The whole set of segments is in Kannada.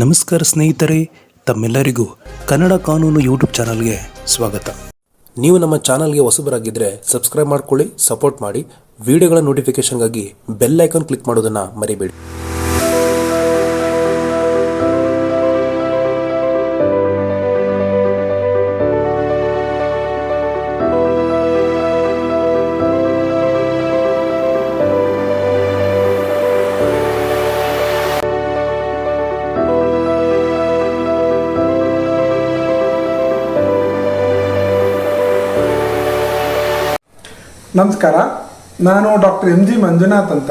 ನಮಸ್ಕಾರ ಸ್ನೇಹಿತರೆ, ತಮ್ಮೆಲ್ಲರಿಗೂ ಕನ್ನಡ ಕಾನೂನು ಯೂಟ್ಯೂಬ್ ಚಾನಲ್ಗೆ ಸ್ವಾಗತ. ನೀವು ನಮ್ಮ ಚಾನಲ್ಗೆ ಹೊಸಬರಾಗಿದ್ದರೆ ಸಬ್ಸ್ಕ್ರೈಬ್ ಮಾಡ್ಕೊಳ್ಳಿ, ಸಪೋರ್ಟ್ ಮಾಡಿ, ವಿಡಿಯೋಗಳ ನೋಟಿಫಿಕೇಶನ್ಗಾಗಿ ಬೆಲ್ ಐಕಾನ್ ಕ್ಲಿಕ್ ಮಾಡೋದನ್ನು ಮರಿಬೇಡಿ. ನಮಸ್ಕಾರ. ನಾನು ಡಾಕ್ಟರ್ ಎಂ ಜಿ ಮಂಜುನಾಥ್ ಅಂತ.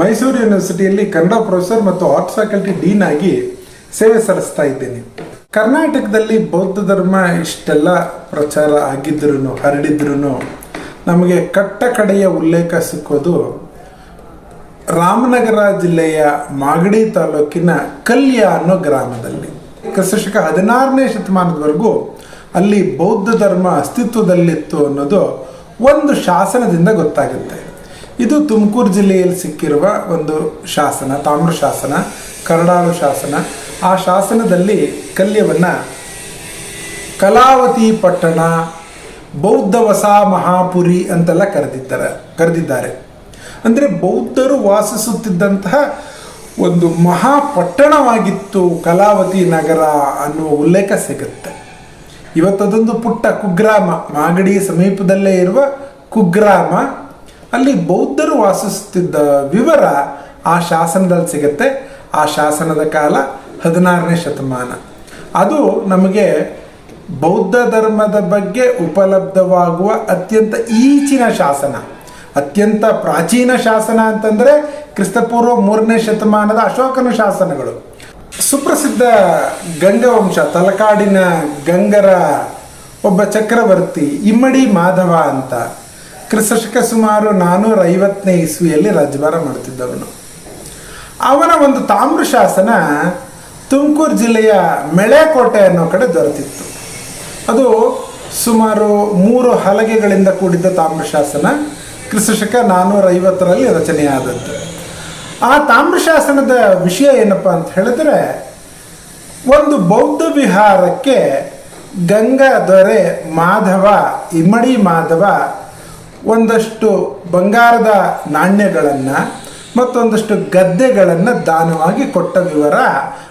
ಮೈಸೂರು ಯೂನಿವರ್ಸಿಟಿಯಲ್ಲಿ ಕನ್ನಡ ಪ್ರೊಫೆಸರ್ ಮತ್ತು ಆರ್ಟ್ಸ್ ಫ್ಯಾಕಲ್ಟಿ ಡೀನ್ ಆಗಿ ಸೇವೆ ಸಲ್ಲಿಸ್ತಾ ಇದ್ದೇನೆ. ಕರ್ನಾಟಕದಲ್ಲಿ ಬೌದ್ಧ ಧರ್ಮ ಇಷ್ಟೆಲ್ಲ ಪ್ರಚಾರ ಆಗಿದ್ರೂ ಹರಡಿದ್ರೂ ನಮಗೆ ಕಟ್ಟ ಕಡೆಯ ಉಲ್ಲೇಖ ಸಿಕ್ಕೋದು ರಾಮನಗರ ಜಿಲ್ಲೆಯ ಮಾಗಡಿ ತಾಲೂಕಿನ ಕಲ್ಯ ಅನ್ನೋ ಗ್ರಾಮದಲ್ಲಿ. ಕ್ರಿಸ್ತಶಕ ಹದಿನಾರನೇ ಶತಮಾನದವರೆಗೂ ಅಲ್ಲಿ ಬೌದ್ಧ ಧರ್ಮ ಅಸ್ತಿತ್ವದಲ್ಲಿತ್ತು ಅನ್ನೋದು ಒಂದು ಶಾಸನದಿಂದ ಗೊತ್ತಾಗುತ್ತೆ. ಇದು ತುಮಕೂರು ಜಿಲ್ಲೆಯಲ್ಲಿ ಸಿಕ್ಕಿರುವ ಒಂದು ಶಾಸನ, ತಾಮ್ರ ಶಾಸನ, ಕರಡಾಳು ಶಾಸನ. ಆ ಶಾಸನದಲ್ಲಿ ಕಲ್ಯವನ್ನು ಕಲಾವತಿ ಪಟ್ಟಣ, ಬೌದ್ಧ ವಸ ಮಹಾಪುರಿ ಅಂತೆಲ್ಲ ಕರೆದಿದ್ದಾರೆ ಕರೆದಿದ್ದಾರೆ. ಅಂದರೆ ಬೌದ್ಧರು ವಾಸಿಸುತ್ತಿದ್ದಂತಹ ಒಂದು ಮಹಾಪಟ್ಟಣವಾಗಿತ್ತು ಕಲಾವತಿ ನಗರ ಅನ್ನುವ ಉಲ್ಲೇಖ ಸಿಗುತ್ತೆ. ಇವತ್ತದೊಂದು ಪುಟ್ಟ ಕುಗ್ರಾಮ. ಮಾಗಡಿ ಸಮೀಪದಲ್ಲೇ ಇರುವ ಕುಗ್ರಾಮ. ಅಲ್ಲಿ ಬೌದ್ಧರು ವಾಸಿಸುತ್ತಿದ್ದ ವಿವರ ಆ ಶಾಸನದಲ್ಲಿ ಸಿಗುತ್ತೆ. ಆ ಶಾಸನದ ಕಾಲ ಹದಿನಾರನೇ ಶತಮಾನ. ಅದು ನಮಗೆ ಬೌದ್ಧ ಧರ್ಮದ ಬಗ್ಗೆ ಉಪಲಬ್ಧವಾಗುವ ಅತ್ಯಂತ ಈಚಿನ ಶಾಸನ. ಅತ್ಯಂತ ಪ್ರಾಚೀನ ಶಾಸನ ಅಂತಂದರೆ ಕ್ರಿಸ್ತಪೂರ್ವ ಮೂರನೇ ಶತಮಾನದ ಅಶೋಕನ ಶಾಸನಗಳು. ಸುಪ್ರಸಿದ್ಧ ಗಂಗವಂಶ, ತಲಕಾಡಿನ ಗಂಗರ ಒಬ್ಬ ಚಕ್ರವರ್ತಿ ಇಮ್ಮಡಿ ಮಾಧವ ಅಂತ. ಕ್ರಿಸ್ತಶಕ ಸುಮಾರು ನಾನ್ನೂರ ಐವತ್ತನೇ ಇಸ್ವಿಯಲ್ಲಿ ರಾಜ್ಯಭಾರ ಮಾಡ್ತಿದ್ದವನು. ಅವನ ಒಂದು ತಾಮ್ರ ಶಾಸನ ತುಮಕೂರು ಜಿಲ್ಲೆಯ ಮೆಳೆಕೋಟೆ ಅನ್ನೋ ಕಡೆ ದೊರೆತಿತ್ತು. ಅದು ಸುಮಾರು ಮೂರು ಹಲಗೆಗಳಿಂದ ಕೂಡಿದ್ದ ತಾಮ್ರ ಶಾಸನ. ಕ್ರಿಸ್ತಶಕ ನಾನ್ನೂರ ಐವತ್ತರಲ್ಲಿ ರಚನೆಯಾದದ್ದು. ಆ ತಾಮ್ರ ಶಾಸನದ ವಿಷಯ ಏನಪ್ಪ ಅಂತ ಹೇಳಿದ್ರೆ, ಒಂದು ಬೌದ್ಧ ವಿಹಾರಕ್ಕೆ ಗಂಗಾ ದೊರೆ ಮಾಧವ, ಇಮ್ಮಡಿ ಮಾಧವ ಒಂದಷ್ಟು ಬಂಗಾರದ ನಾಣ್ಯಗಳನ್ನು ಮತ್ತೊಂದಷ್ಟು ಗದ್ದೆಗಳನ್ನು ದಾನವಾಗಿ ಕೊಟ್ಟ ವಿವರ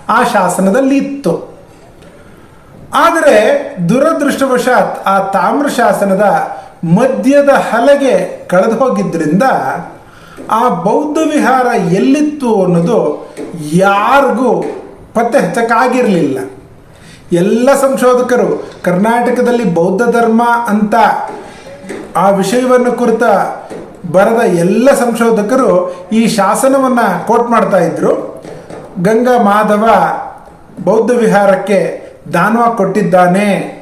ಆ ಶಾಸನದಲ್ಲಿ ಇತ್ತು. ಆದರೆ ದುರದೃಷ್ಟವಶಾತ್ ಆ ತಾಮ್ರ ಶಾಸನದ ಮಧ್ಯದ ಹಲಗೆ ಕಳೆದು ಹೋಗಿದ್ರಿಂದ ಆ ಬೌದ್ಧ ವಿಹಾರ ಎಲ್ಲಿತ್ತು ಅನ್ನೋದು ಯಾರಿಗೂ ಪತ್ತೆ ಹಚ್ಚಕ್ಕಾಗಿರಲಿಲ್ಲ. ಎಲ್ಲ ಸಂಶೋಧಕರು, ಕರ್ನಾಟಕದಲ್ಲಿ ಬೌದ್ಧ ಧರ್ಮ ಅಂತ ಆ ವಿಷಯವನ್ನು ಕುರಿತ ಬರೆದ ಎಲ್ಲ ಸಂಶೋಧಕರು ಈ ಶಾಸನವನ್ನು ಕೋಟ್ ಮಾಡ್ತಾ ಇದ್ರು. ಗಂಗಾ ಮಾಧವ ಬೌದ್ಧ ವಿಹಾರಕ್ಕೆ ದಾನವ ಕೊಟ್ಟಿದ್ದಾನೆ.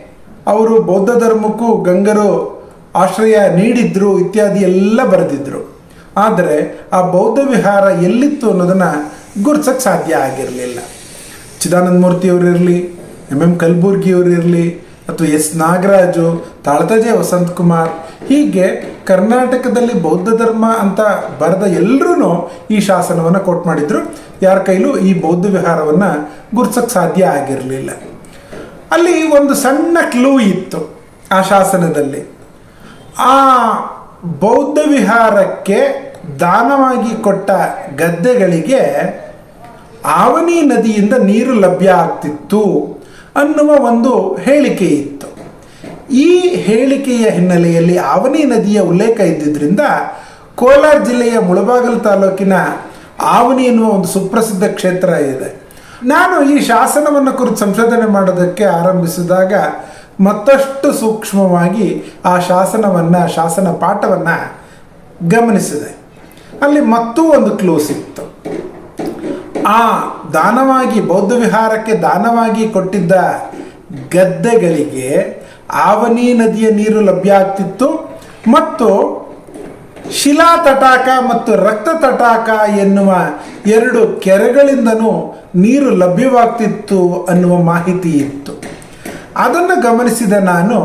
ಅವರು ಬೌದ್ಧ ಧರ್ಮಕ್ಕೂ ಗಂಗರು ಆಶ್ರಯ ನೀಡಿದ್ರು ಇತ್ಯಾದಿ ಎಲ್ಲ ಬರೆದಿದ್ರು. ಆದರೆ ಆ ಬೌದ್ಧ ವಿಹಾರ ಎಲ್ಲಿತ್ತು ಅನ್ನೋದನ್ನು ಗುರ್ಸಕ್ಕೆ ಸಾಧ್ಯ ಆಗಿರಲಿಲ್ಲ. ಚಿದಾನಂದ ಮೂರ್ತಿಯವರಿರಲಿ ಎಂ ಎಂ ಕಲಬುರ್ಗಿಯವರಿರಲಿ ಅಥವಾ ಎಸ್ ನಾಗರಾಜು, ತಾಳತಜೆ ವಸಂತ್ ಕುಮಾರ್ ಹೀಗೆ ಕರ್ನಾಟಕದಲ್ಲಿ ಬೌದ್ಧ ಧರ್ಮ ಅಂತ ಬರೆದ ಎಲ್ಲರೂ ಈ ಶಾಸನವನ್ನು ಕೊಟ್ ಮಾಡಿದ್ರು. ಯಾರ ಕೈಲೂ ಈ ಬೌದ್ಧ ವಿಹಾರವನ್ನು ಗುರ್ಸಕ್ಕೆ ಸಾಧ್ಯ ಆಗಿರಲಿಲ್ಲ. ಅಲ್ಲಿ ಒಂದು ಸಣ್ಣ ಕ್ಲೂ ಇತ್ತು ಆ ಶಾಸನದಲ್ಲಿ. ಆ ಬೌದ್ಧ ವಿಹಾರಕ್ಕೆ ದಾನವಾಗಿ ಕೊಟ್ಟ ಗದ್ದೆಗಳಿಗೆ ಆವನಿ ನದಿಯಿಂದ ನೀರು ಲಭ್ಯ ಆಗ್ತಿತ್ತು ಅನ್ನುವ ಒಂದು ಹೇಳಿಕೆ ಇತ್ತು. ಈ ಹೇಳಿಕೆಯ ಹಿನ್ನೆಲೆಯಲ್ಲಿ ಆವನಿ ನದಿಯ ಉಲ್ಲೇಖ ಇದ್ದಿದ್ದರಿಂದ ಕೋಲಾರ ಜಿಲ್ಲೆಯ ಮುಳಬಾಗಲು ತಾಲೂಕಿನ ಆವನಿ ಎನ್ನುವ ಒಂದು ಸುಪ್ರಸಿದ್ಧ ಕ್ಷೇತ್ರ ಇದೆ. ನಾನು ಈ ಶಾಸನವನ್ನು ಕುರಿತು ಸಂಶೋಧನೆ ಮಾಡೋದಕ್ಕೆ ಆರಂಭಿಸಿದಾಗ ಮತ್ತಷ್ಟು ಸೂಕ್ಷ್ಮವಾಗಿ ಆ ಶಾಸನವನ್ನು, ಶಾಸನ ಪಾಠವನ್ನು ಗಮನಿಸಿದೆ. ಅಲ್ಲಿ ಮತ್ತೂ ಒಂದು ಕ್ಲೂ ಸಿಕ್ತು. ಆ ದಾನವಾಗಿ, ಬೌದ್ಧ ವಿಹಾರಕ್ಕೆ ದಾನವಾಗಿ ಕೊಟ್ಟಿದ್ದ ಗದ್ದೆಗಳಿಗೆ ಆವನಿ ನದಿಯ ನೀರು ಲಭ್ಯ ಆಗ್ತಿತ್ತು ಮತ್ತು ಶಿಲಾ ತಟಾಕ ಮತ್ತು ರಕ್ತ ತಟಾಕ ಎನ್ನುವ ಎರಡು ಕೆರೆಗಳಿಂದನೂ ನೀರು ಲಭ್ಯವಾಗ್ತಿತ್ತು ಅನ್ನುವ ಮಾಹಿತಿ ಇತ್ತು. ಅದನ್ನು ಗಮನಿಸಿದ ನಾನು,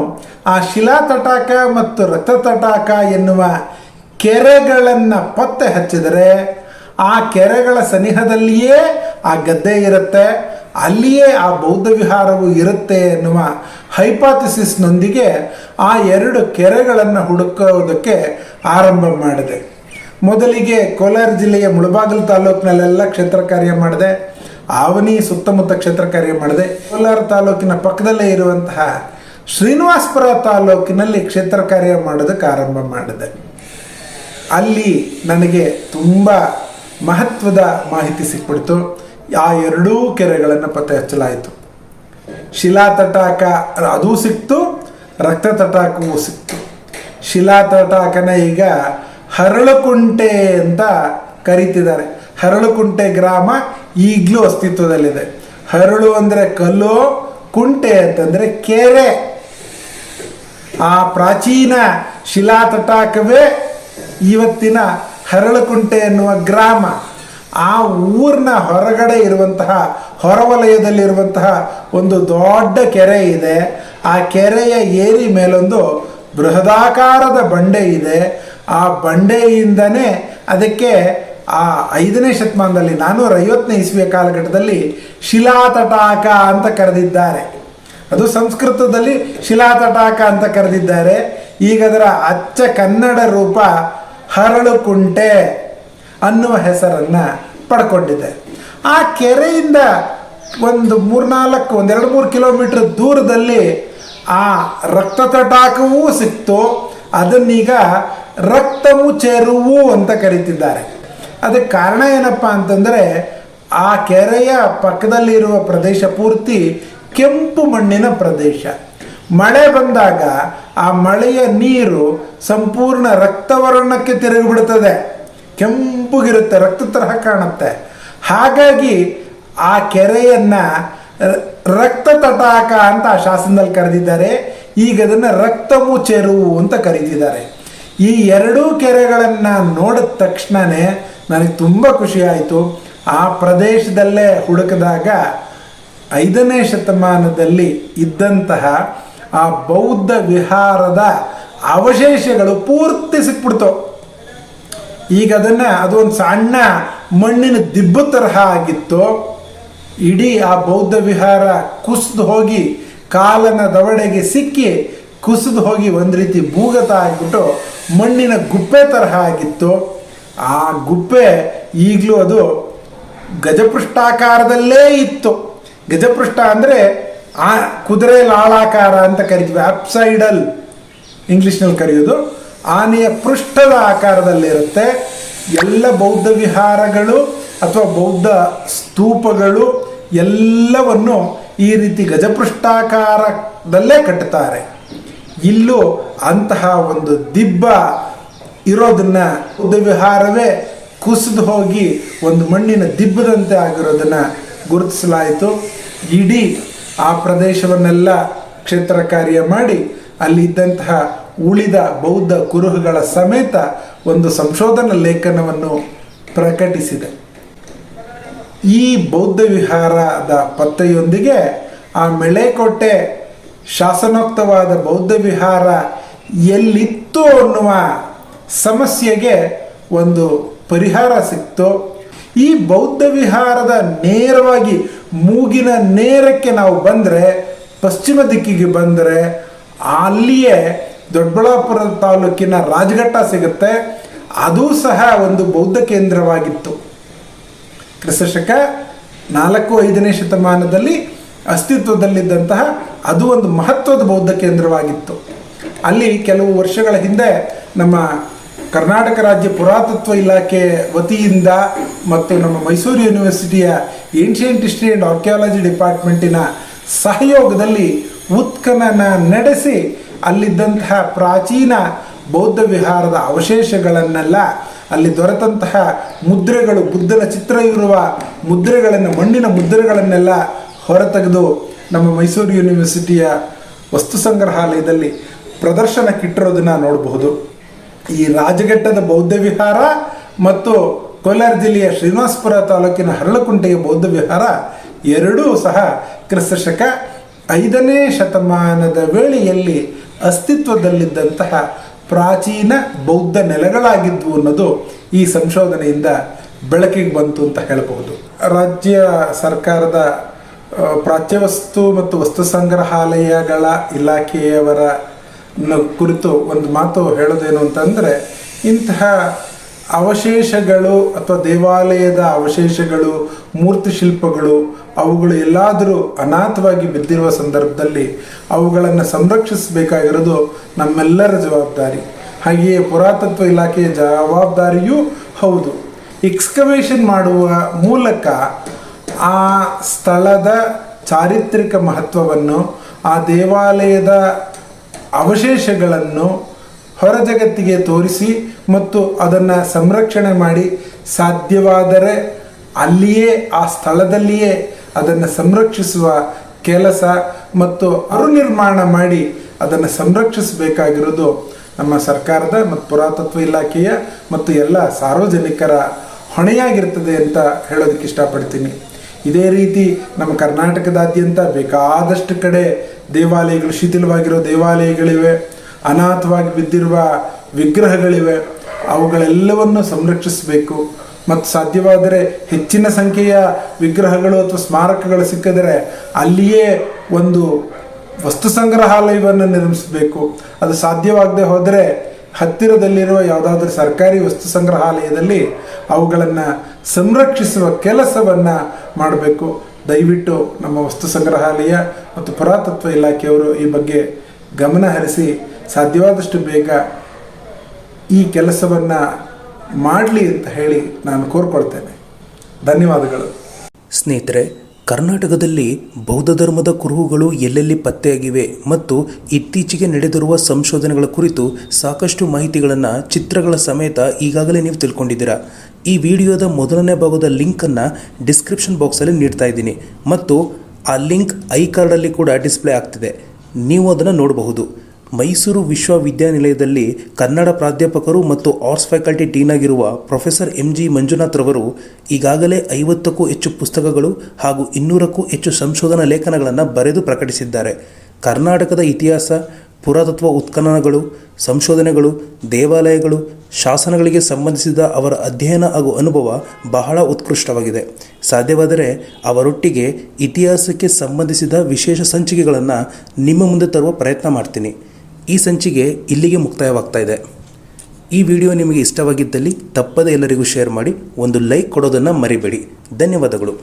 ಆ ಶಿಲಾ ತಟಾಕ ಮತ್ತು ರಕ್ತ ತಟಾಕ ಎನ್ನುವ ಕೆರೆಗಳನ್ನು ಪತ್ತೆ ಹಚ್ಚಿದರೆ, ಆ ಕೆರೆಗಳ ಸನಿಹದಲ್ಲಿಯೇ ಆ ಗದ್ದೆ ಇರುತ್ತೆ, ಅಲ್ಲಿಯೇ ಆ ಬೌದ್ಧ ವಿಹಾರವು ಇರುತ್ತೆ ಎನ್ನುವ ಹೈಪಾಥಿಸಿಸ್ನೊಂದಿಗೆ ಆ ಎರಡು ಕೆರೆಗಳನ್ನು ಹುಡುಕೋದಕ್ಕೆ ಆರಂಭ ಮಾಡಿದೆ. ಮೊದಲಿಗೆ ಕೋಲಾರ ಜಿಲ್ಲೆಯ ಮುಳಬಾಗಿಲು ತಾಲೂಕಿನಲ್ಲೆಲ್ಲ ಕ್ಷೇತ್ರ ಕಾರ್ಯ ಮಾಡಿದೆ. ಆವನಿ ಸುತ್ತಮುತ್ತ ಕ್ಷೇತ್ರ ಕಾರ್ಯ ಮಾಡಿದೆ ಕೋಲಾರ ತಾಲೂಕಿನ ಪಕ್ಕದಲ್ಲೇ ಇರುವಂತಹ ಶ್ರೀನಿವಾಸಪುರ ತಾಲೂಕಿನಲ್ಲಿ ಕ್ಷೇತ್ರ ಕಾರ್ಯ ಮಾಡೋದಕ್ಕೆ ಆರಂಭ ಮಾಡಿದೆ. ಅಲ್ಲಿ ನನಗೆ ತುಂಬ ಮಹತ್ವದ ಮಾಹಿತಿ ಸಿಕ್ಬಿಡ್ತು. ಆ ಎರಡೂ ಕೆರೆಗಳನ್ನು ಪತ್ತೆ ಹಚ್ಚಲಾಯಿತು ಶಿಲಾ ತಟಾಕ ಅದೂ ಸಿಕ್ತು, ರಕ್ತ ತಟಾಕವೂ ಸಿಕ್ತು. ಶಿಲಾ ತಟಾಕನ ಈಗ ಹರಳುಕುಂಟೆ ಅಂತ ಕರೀತಿದ್ದಾರೆ. ಹರಳುಕುಂಟೆ ಗ್ರಾಮ ಈಗಲೂ ಅಸ್ತಿತ್ವದಲ್ಲಿದೆ. ಹರಳು ಅಂದರೆ ಕಲ್ಲು, ಕುಂಟೆ ಅಂತಂದರೆ ಕೆರೆ. ಆ ಪ್ರಾಚೀನ ಶಿಲಾ ತಟಾಕವೇ ಇವತ್ತಿನ ಹರಳುಕುಂಟೆ ಎನ್ನುವ ಗ್ರಾಮ. ಆ ಊರಿನ ಹೊರಗಡೆ ಇರುವಂತಹ, ಹೊರವಲಯದಲ್ಲಿರುವಂತಹ ಒಂದು ದೊಡ್ಡ ಕೆರೆ ಇದೆ. ಆ ಕೆರೆಯ ಏರಿ ಮೇಲೊಂದು ಬೃಹದಾಕಾರದ ಬಂಡೆ ಇದೆ. ಆ ಬಂಡೆಯಿಂದನೇ ಅದಕ್ಕೆ ಆ ಐದನೇ ಶತಮಾನದಲ್ಲಿ, ನಾನ್ನೂರ ಐವತ್ತನೇ ಇಸ್ವಿಯ ಕಾಲಘಟ್ಟದಲ್ಲಿ ಶಿಲಾತಟಾಕ ಅಂತ ಕರೆದಿದ್ದಾರೆ. ಅದು ಸಂಸ್ಕೃತದಲ್ಲಿ ಶಿಲಾತಟಾಕ ಅಂತ ಕರೆದಿದ್ದಾರೆ. ಈಗ ಅದರ ಅಚ್ಚ ಕನ್ನಡ ರೂಪ ಹರಳುಕುಂಟೆ ಅನ್ನುವ ಹೆಸರನ್ನು ಪಡ್ಕೊಂಡಿದೆ. ಆ ಕೆರೆಯಿಂದ ಒಂದು ಮೂರ್ನಾಲ್ಕು ಒಂದೆರಡು ಮೂರು ಕಿಲೋಮೀಟರ್ ದೂರದಲ್ಲಿ ಆ ರಕ್ತ ತಟಾಕವೂ ಸಿಕ್ತು. ಅದನ್ನೀಗ ರಕ್ತಮು ಚೆರುವು ಅಂತ ಕರೀತಿದ್ದಾರೆ. ಅದಕ್ಕೆ ಕಾರಣ ಏನಪ್ಪ ಅಂತಂದರೆ, ಆ ಕೆರೆಯ ಪಕ್ಕದಲ್ಲಿರುವ ಪ್ರದೇಶ ಪೂರ್ತಿ ಕೆಂಪು ಮಣ್ಣಿನ ಪ್ರದೇಶ. ಮಳೆ ಬಂದಾಗ ಆ ಮಳೆಯ ನೀರು ಸಂಪೂರ್ಣ ರಕ್ತವರ್ಣಕ್ಕೆ ತಿರುಗಿಬಿಡುತ್ತದೆ. ಕೆಂಪುಗಿರುತ್ತೆ, ರಕ್ತ ತರಹ ಕಾಣುತ್ತೆ. ಹಾಗಾಗಿ ಆ ಕೆರೆಯನ್ನ ರಕ್ತ ತಟಾಕ ಅಂತ ಆ ಶಾಸನದಲ್ಲಿ ಕರೆದಿದ್ದಾರೆ. ಈಗ ಅದನ್ನು ರಕ್ತವು ಚೆರುವು ಅಂತ ಕರೀತಿದ್ದಾರೆ. ಈ ಎರಡೂ ಕೆರೆಗಳನ್ನು ನೋಡಿದ ತಕ್ಷಣವೇ ನನಗೆ ತುಂಬ ಖುಷಿಯಾಯಿತು ಆ ಪ್ರದೇಶದಲ್ಲೇ ಹುಡುಕಿದಾಗ ಐದನೇ ಶತಮಾನದಲ್ಲಿ ಇದ್ದಂತಹ ಆ ಬೌದ್ಧ ವಿಹಾರದ ಅವಶೇಷಗಳು ಪೂರ್ತಿ ಸಿಕ್ಬಿಡ್ತು. ಈಗ ಅದನ್ನು ಅದು ಒಂದು ಸಣ್ಣ ಮಣ್ಣಿನ ದಿಬ್ಬು ತರಹ ಆಗಿತ್ತು. ಇಡೀ ಆ ಬೌದ್ಧ ವಿಹಾರ ಕುಸಿದು ಹೋಗಿ ಕಾಲನ ದವಡೆಗೆ ಸಿಕ್ಕಿ ಕುಸಿದು ಹೋಗಿ ಒಂದು ರೀತಿ ಭೂಗತ ಆಗಿಬಿಟ್ಟು ಮಣ್ಣಿನ ಗುಪ್ಪೆ ತರಹ ಆಗಿತ್ತು. ಆ ಗುಬ್ಬೆ ಈಗಲೂ ಅದು ಗಜಪೃಷ್ಠಾಕಾರದಲ್ಲೇ ಇತ್ತು. ಗಜಪೃಷ್ಠ ಅಂದರೆ ಆ ಕುದುರೆ ಲಾಳಾಕಾರ ಅಂತ ಕರಿತೀವಿ ಅಪ್ಸೈಡಲ್ ಇಂಗ್ಲೀಷ್ನಲ್ಲಿ ಕರೆಯೋದು. ಆನೆಯ ಪೃಷ್ಠದ ಆಕಾರದಲ್ಲಿರುತ್ತೆ. ಎಲ್ಲ ಬೌದ್ಧ ವಿಹಾರಗಳು ಅಥವಾ ಬೌದ್ಧ ಸ್ತೂಪಗಳು ಎಲ್ಲವನ್ನು ಈ ರೀತಿ ಗಜಪೃಷ್ಠಾಕಾರದಲ್ಲೇ ಕಟ್ಟುತ್ತಾರೆ ಇಲ್ಲೂ ಅಂತಹ ಒಂದು ದಿಬ್ಬ ಇರೋದನ್ನ ಉದವಿಹಾರವೇ ವಿಹಾರವೇ ಕುಸಿದು ಹೋಗಿ ಒಂದು ಮಣ್ಣಿನ ದಿಬ್ಬದಂತೆ ಆಗಿರೋದನ್ನ ಗುರುತಿಸಲಾಯಿತು. ಇಡೀ ಆ ಪ್ರದೇಶವನ್ನೆಲ್ಲ ಕ್ಷೇತ್ರ ಕಾರ್ಯ ಮಾಡಿ ಅಲ್ಲಿ ಇದ್ದಂತಹ ಉಳಿದ ಬೌದ್ಧ ಕುರುಹುಗಳ ಸಮೇತ ಒಂದು ಸಂಶೋಧನಾ ಲೇಖನವನ್ನು ಪ್ರಕಟಿಸಿದೆ. ಈ ಬೌದ್ಧ ವಿಹಾರದ ಪತ್ತೆಯೊಂದಿಗೆ ಆ ಮೆಳೆಕೋಟೆ ಶಾಸನೋಕ್ತವಾದ ಬೌದ್ಧ ವಿಹಾರ ಎಲ್ಲಿತ್ತು ಅನ್ನುವ ಸಮಸ್ಯೆಗೆ ಒಂದು ಪರಿಹಾರ ಸಿಕ್ತು, ಈ ಬೌದ್ಧ ವಿಹಾರದ ನೇರವಾಗಿ ಮೂಗಿನ ನೇರಕ್ಕೆ ನಾವು ಬಂದರೆ, ಪಶ್ಚಿಮ ದಿಕ್ಕಿಗೆ ಬಂದರೆ, ಅಲ್ಲಿಯೇ ದೊಡ್ಡಬಳ್ಳಾಪುರ ತಾಲೂಕಿನ ರಾಜಘಟ್ಟ ಸಿಗುತ್ತೆ. ಅದು ಸಹ ಒಂದು ಬೌದ್ಧ ಕೇಂದ್ರವಾಗಿತ್ತು. ಕ್ರಿಸ್ತಶಕ ನಾಲ್ಕು ಐದನೇ ಶತಮಾನದಲ್ಲಿ ಅಸ್ತಿತ್ವದಲ್ಲಿದ್ದಂತಹ ಅದು ಒಂದು ಮಹತ್ವದ ಬೌದ್ಧ ಕೇಂದ್ರವಾಗಿತ್ತು. ಅಲ್ಲಿ ಕೆಲವು ವರ್ಷಗಳ ಹಿಂದೆ ನಮ್ಮ ಕರ್ನಾಟಕ ರಾಜ್ಯ ಪುರಾತತ್ವ ಇಲಾಖೆ ವತಿಯಿಂದ ಮತ್ತು ನಮ್ಮ ಮೈಸೂರು ಯೂನಿವರ್ಸಿಟಿಯ ಏನ್ಷಿಯಂಟ್ ಹಿಸ್ಟ್ರಿ ಆ್ಯಂಡ್ ಆರ್ಕಿಯಾಲಜಿ ಡಿಪಾರ್ಟ್ಮೆಂಟಿನ ಸಹಯೋಗದಲ್ಲಿ ಉತ್ಖನನ ನಡೆಸಿ ಅಲ್ಲಿದ್ದಂತಹ ಪ್ರಾಚೀನ ಬೌದ್ಧ ವಿಹಾರದ ಅವಶೇಷಗಳನ್ನೆಲ್ಲ ಅಲ್ಲಿ ದೊರೆತಂತಹ ಮುದ್ರೆಗಳು ಬುದ್ಧನ ಚಿತ್ರ ಇರುವ ಮುದ್ರೆಗಳನ್ನು, ಮಣ್ಣಿನ ಮುದ್ರೆಗಳನ್ನೆಲ್ಲ ಹೊರತೆಗೆದು ನಮ್ಮ ಮೈಸೂರು ಯೂನಿವರ್ಸಿಟಿಯ ವಸ್ತು ಸಂಗ್ರಹಾಲಯದಲ್ಲಿ ಪ್ರದರ್ಶನಕ್ಕಿಟ್ಟಿರೋದನ್ನು ನೋಡಬಹುದು. ಈ ರಾಜಘಟ್ಟದ ಬೌದ್ಧ ವಿಹಾರ ಮತ್ತು ಕೋಲಾರ ಜಿಲ್ಲೆಯ ಶ್ರೀನಿವಾಸಪುರ ತಾಲೂಕಿನ ಹರಳಕುಂಟೆಯ ಬೌದ್ಧ ವಿಹಾರ ಎರಡೂ ಸಹ ಕ್ರಿಸ್ತಶಕ ಐದನೇ ಶತಮಾನದ ವೇಳೆಯಲ್ಲಿ ಅಸ್ತಿತ್ವದಲ್ಲಿದ್ದಂತಹ ಪ್ರಾಚೀನ ಬೌದ್ಧ ನೆಲೆಗಳಾಗಿದ್ವು ಅನ್ನೋದು ಈ ಸಂಶೋಧನೆಯಿಂದ ಬೆಳಕಿಗೆ ಬಂತು ಅಂತ ಹೇಳಬಹುದು. ರಾಜ್ಯ ಸರ್ಕಾರದ ಪ್ರಾಚ್ಯವಸ್ತು ಮತ್ತು ವಸ್ತು ಸಂಗ್ರಹಾಲಯಗಳ ಇಲಾಖೆಯವರ ಕುರಿತು ಒಂದು ಮಾತು ಹೇಳೋದೇನು ಅಂತಂದರೆ, ಇಂತಹ ಅವಶೇಷಗಳು ಅಥವಾ ದೇವಾಲಯದ ಅವಶೇಷಗಳು, ಮೂರ್ತಿ ಶಿಲ್ಪಗಳು, ಅವುಗಳು ಎಲ್ಲಾದರೂ ಅನಾಥವಾಗಿ ಬಿದ್ದಿರುವ ಸಂದರ್ಭದಲ್ಲಿ ಅವುಗಳನ್ನು ಸಂರಕ್ಷಿಸಬೇಕಾಗಿರೋದು ನಮ್ಮೆಲ್ಲರ ಜವಾಬ್ದಾರಿ. ಹಾಗೆಯೇ ಪುರಾತತ್ವ ಇಲಾಖೆಯ ಜವಾಬ್ದಾರಿಯೂ ಹೌದು. ಎಕ್ಸ್ಕವೇಷನ್ ಮಾಡುವ ಮೂಲಕ ಆ ಸ್ಥಳದ ಚಾರಿತ್ರಿಕ ಮಹತ್ವವನ್ನು, ಆ ದೇವಾಲಯದ ಅವಶೇಷಗಳನ್ನು ಹೊರ ಜಗತ್ತಿಗೆ ತೋರಿಸಿ ಮತ್ತು ಅದನ್ನು ಸಂರಕ್ಷಣೆ ಮಾಡಿ ಸಾಧ್ಯವಾದರೆ ಅಲ್ಲಿಯೇ, ಆ ಸ್ಥಳದಲ್ಲಿಯೇ ಅದನ್ನು ಸಂರಕ್ಷಿಸುವ ಕೆಲಸ ಮತ್ತು ಅರುನಿರ್ಮಾಣ ಮಾಡಿ ಅದನ್ನು ಸಂರಕ್ಷಿಸಬೇಕಾಗಿರೋದು ನಮ್ಮ ಸರ್ಕಾರದ ಮತ್ತು ಪುರಾತತ್ವ ಇಲಾಖೆಯ ಮತ್ತು ಎಲ್ಲ ಸಾರ್ವಜನಿಕರ ಹೊಣೆಯಾಗಿರ್ತದೆ ಅಂತ ಹೇಳೋದಕ್ಕೆ ಇಷ್ಟಪಡ್ತೀನಿ. ಇದೇ ರೀತಿ ನಮ್ಮ ಕರ್ನಾಟಕದಾದ್ಯಂತ ಬೇಕಾದಷ್ಟು ಕಡೆ ದೇವಾಲಯಗಳು, ಶಿಥಿಲವಾಗಿರೋ ದೇವಾಲಯಗಳಿವೆ, ಅನಾಥವಾಗಿ ಬಿದ್ದಿರುವ ವಿಗ್ರಹಗಳಿವೆ. ಅವುಗಳೆಲ್ಲವನ್ನು ಸಂರಕ್ಷಿಸಬೇಕು. ಮತ್ತು ಸಾಧ್ಯವಾದರೆ ಹೆಚ್ಚಿನ ಸಂಖ್ಯೆಯ ವಿಗ್ರಹಗಳು ಅಥವಾ ಸ್ಮಾರಕಗಳು ಸಿಕ್ಕಿದರೆ ಅಲ್ಲಿಯೇ ಒಂದು ವಸ್ತು ಸಂಗ್ರಹಾಲಯವನ್ನು ನಿರ್ಮಿಸಬೇಕು. ಅದು ಸಾಧ್ಯವಾಗದೆ ಹೋದರೆ ಹತ್ತಿರದಲ್ಲಿರುವ ಯಾವುದಾದ್ರೂ ಸರ್ಕಾರಿ ವಸ್ತು ಸಂಗ್ರಹಾಲಯದಲ್ಲಿ ಅವುಗಳನ್ನು ಸಂರಕ್ಷಿಸುವ ಕೆಲಸವನ್ನು ಮಾಡಬೇಕು. ದಯವಿಟ್ಟು ನಮ್ಮ ವಸ್ತು ಸಂಗ್ರಹಾಲಯ ಮತ್ತು ಪುರಾತತ್ವ ಇಲಾಖೆಯವರು ಈ ಬಗ್ಗೆ ಗಮನ ಹರಿಸಿ ಸಾಧ್ಯವಾದಷ್ಟು ಬೇಗ ಈ ಕೆಲಸವನ್ನು ಮಾಡಲಿ ಅಂತ ಹೇಳಿ ನಾನು ಕೋರ್ಕೊಳ್ತೇನೆ. ಧನ್ಯವಾದಗಳು. ಸ್ನೇಹಿತರೆ, ಕರ್ನಾಟಕದಲ್ಲಿ ಬೌದ್ಧ ಧರ್ಮದ ಕುರುಹುಗಳು ಎಲ್ಲೆಲ್ಲಿ ಪತ್ತೆಯಾಗಿವೆ ಮತ್ತು ಇತ್ತೀಚೆಗೆ ನಡೆದಿರುವ ಸಂಶೋಧನೆಗಳ ಕುರಿತು ಸಾಕಷ್ಟು ಮಾಹಿತಿಗಳನ್ನು ಚಿತ್ರಗಳ ಸಮೇತ ಈಗಾಗಲೇ ನೀವು ತಿಳ್ಕೊಂಡಿದ್ದೀರಾ? ಈ ವಿಡಿಯೋದ ಮೊದಲನೇ ಭಾಗದ ಲಿಂಕನ್ನು ಡಿಸ್ಕ್ರಿಪ್ಷನ್ ಬಾಕ್ಸಲ್ಲಿ ನೀಡ್ತಾ ಇದ್ದೀನಿ. ಮತ್ತು ಆ ಲಿಂಕ್ ಐ ಕಾರ್ಡಲ್ಲಿ ಕೂಡ ಡಿಸ್ಪ್ಲೇ ಆಗ್ತಿದೆ. ನೀವು ಅದನ್ನು ನೋಡಬಹುದು. ಮೈಸೂರು ವಿಶ್ವವಿದ್ಯಾನಿಲಯದಲ್ಲಿ ಕನ್ನಡ ಪ್ರಾಧ್ಯಾಪಕರು ಮತ್ತು ಆರ್ಟ್ಸ್ ಫ್ಯಾಕಲ್ಟಿ ಡೀನ್ ಆಗಿರುವ ಪ್ರೊಫೆಸರ್ ಎಂ ಜಿ ಮಂಜುನಾಥ್ ರವರು ಈಗಾಗಲೇ ಐವತ್ತಕ್ಕೂ ಹೆಚ್ಚು ಪುಸ್ತಕಗಳು ಹಾಗೂ ಇನ್ನೂರಕ್ಕೂ ಹೆಚ್ಚು ಸಂಶೋಧನಾ ಲೇಖನಗಳನ್ನು ಬರೆದು ಪ್ರಕಟಿಸಿದ್ದಾರೆ. ಕರ್ನಾಟಕದ ಇತಿಹಾಸ ಪುರಾತತ್ವ ಉತ್ಖನನಗಳು, ಸಂಶೋಧನೆಗಳು, ದೇವಾಲಯಗಳು, ಶಾಸನಗಳಿಗೆ ಸಂಬಂಧಿಸಿದ ಅವರ ಅಧ್ಯಯನ ಹಾಗೂ ಅನುಭವ ಬಹಳ ಉತ್ಕೃಷ್ಟವಾಗಿದೆ. ಸಾಧ್ಯವಾದರೆ ಅವರೊಟ್ಟಿಗೆ ಇತಿಹಾಸಕ್ಕೆ ಸಂಬಂಧಿಸಿದ ವಿಶೇಷ ಸಂಚಿಕೆಗಳನ್ನು ನಿಮ್ಮ ಮುಂದೆ ತರುವ ಪ್ರಯತ್ನ ಮಾಡ್ತೀನಿ. ಈ ಸಂಚಿಕೆ ಇಲ್ಲಿಗೆ ಮುಕ್ತಾಯವಾಗ್ತಾ ಇದೆ. ಈ ವಿಡಿಯೋ ನಿಮಗೆ ಇಷ್ಟವಾಗಿದ್ದಲ್ಲಿ ತಪ್ಪದೇ ಎಲ್ಲರಿಗೂ ಶೇರ್ ಮಾಡಿ, ಒಂದು ಲೈಕ್ ಕೊಡೋದನ್ನು ಮರಿಬೇಡಿ. ಧನ್ಯವಾದಗಳು.